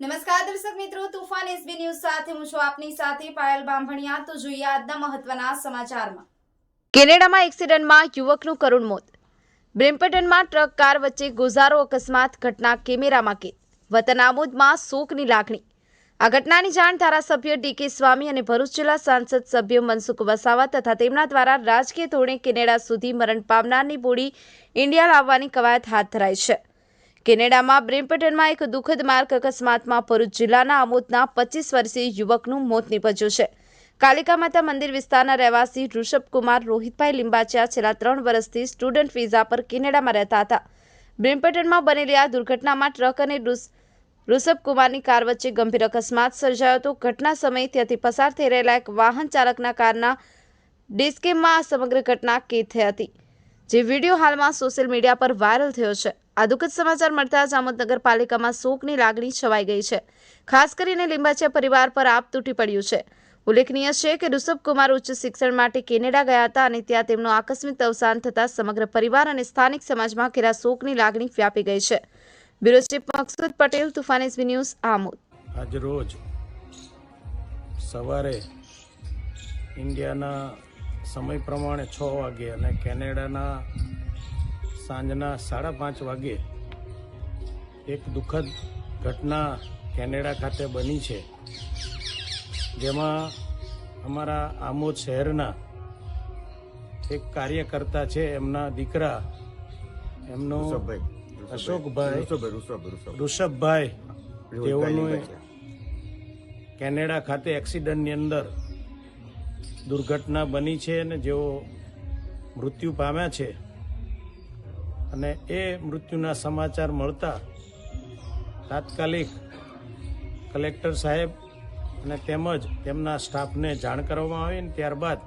નમસ્કાર દર્શક મિત્રો, તુફાન એસબી ન્યૂઝ સાથે હું છું આપની સાથે પાયલ બાંભણિયા. તો જોઈએ આજના મહત્વના સમાચારમાં. કેનેડામાં એક્સિડન્ટમાં યુવકનું કરુણ મોત. બ્રેમ્પટનમાં ટ્રક કાર વચ્ચે ગુજારો અકસ્માત ઘટના કેમેરામાં કેદ. વતન આમોદમાં શોકની લાગણી. આ ઘટનાની જાણ ધારાસભ્ય ડીકે સ્વામી અને ભરૂચ જિલ્લા સાંસદ સભ્ય મનસુખ વસાવા તથા તેમના દ્વારા રાજકીય ધોરણે કેનેડા સુધી મરણ પામનારની બોડી ઇન્ડિયા લાવવાની કવાયત હાથ ધરાઈ છે. કેનેડામાં બ્રિમ્પટનમાં એક દુઃખદ માર્ગ અકસ્માતમાં ભરૂચ જિલ્લાના આમોદના પચીસ વર્ષીય યુવકનું મોત નીપજ્યું છે. કાલિકા માતા મંદિર વિસ્તારના રહેવાસી ઋષભકુમાર રોહિતભાઈ લિંબાચિયા છેલ્લા ત્રણ વર્ષથી સ્ટુડન્ટ વિઝા પર કેનેડામાં રહેતા હતા. બ્રિમ્પટનમાં બનેલી આ દુર્ઘટનામાં ટ્રક અને ઋષ- ઋષભકુમારની કાર વચ્ચે ગંભીર અકસ્માત સર્જાયો હતો. ઘટના સમયે ત્યાંથી પસાર થઈ રહેલા એક વાહન ચાલકના કારના ડિસ્કેમમાં આ સમગ્ર ઘટના કેદ થઈ હતી. જે વીડિયો હાલમાં સોશિયલ મીડિયા પર વાયરલ થયો છે. આ દુઃખદ સમાચાર મળતા જ આમોદ નગરપાલિકામાં શોકની લાગણી છવાઈ ગઈ છે. ખાસ કરીને લીંબાચિયા પરિવાર પર આપ તૂટી પડ્યું છે. ઉલ્લેખનીય છે કે ઋષભકુમાર ઉચ્ચ શિક્ષણ માટે કેનેડા ગયા હતા અને ત્યાં તેમનું આકસ્મિક અવસાન થતાં સમગ્ર પરિવાર અને સ્થાનિક સમાજમાં ઘેરા શોકની લાગણી વ્યાપી ગઈ છે. Bureau chief Maqsood Patel, Toofan SB news, Amod. આજ રોજ સવારે ઇન્ડિયાના સમય પ્રમાણે છ વાગે અને કેનેડાના સાંજના સાડા પાંચ વાગે એક દુઃખદ ઘટના કેનેડા ખાતે બની છે જેમાં અમારા આમોદ શહેરના એક કાર્યકર્તા છે એમના દીકરા એમનો અશોકભાઈ ઋષભભાઈ તેઓનું કેનેડા ખાતે એક્સિડન્ટની અંદર દુર્ઘટના બની છે અને જેઓ મૃત્યુ પામ્યા છે. અને એ મૃત્યુના સમાચાર મળતા તાત્કાલિક કલેક્ટર સાહેબ અને તેમજ તેમના સ્ટાફને જાણ કરવામાં આવી અને ત્યારબાદ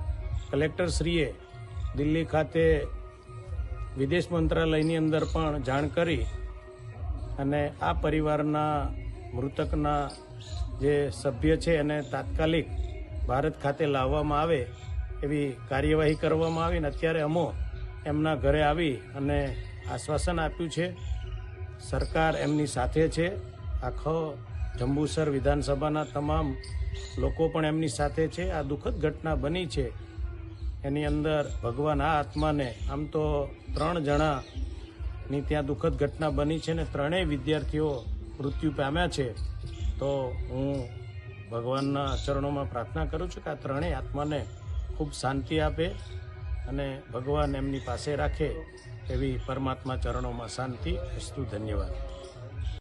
કલેક્ટરશ્રીએ દિલ્હી ખાતે વિદેશ મંત્રાલયની અંદર પણ જાણ કરી અને આ પરિવારના મૃતકના જે સભ્ય છે એને તાત્કાલિક ભારત ખાતે લાવવામાં આવે એવી કાર્યવાહી કરવામાં આવી અને અત્યારે અમો એમના ઘરે આવી અને આશ્વાસન આપ્યું છે. સરકાર એમની સાથે છે. આખો જંબુસર વિધાનસભાના તમામ લોકો પણ એમની સાથે છે. આ દુઃખદ ઘટના બની છે. એની અંદર ભગવાન આ આત્માને આમ તો ત્રણ જણાની ત્યાં દુઃખદ ઘટના બની છે ને ત્રણેય વિદ્યાર્થીઓ મૃત્યુ પામ્યા છે. તો હું ભગવાનના ચરણોમાં પ્રાર્થના કરું છું કે આ ત્રણેય આત્માને ખૂબ શાંતિ આપે. અને ભગવાન એમની પાસે રાખે એવી પરમાત્મા ચરણોમાં શાંતિ અસ્તુ ધન્યવાદ.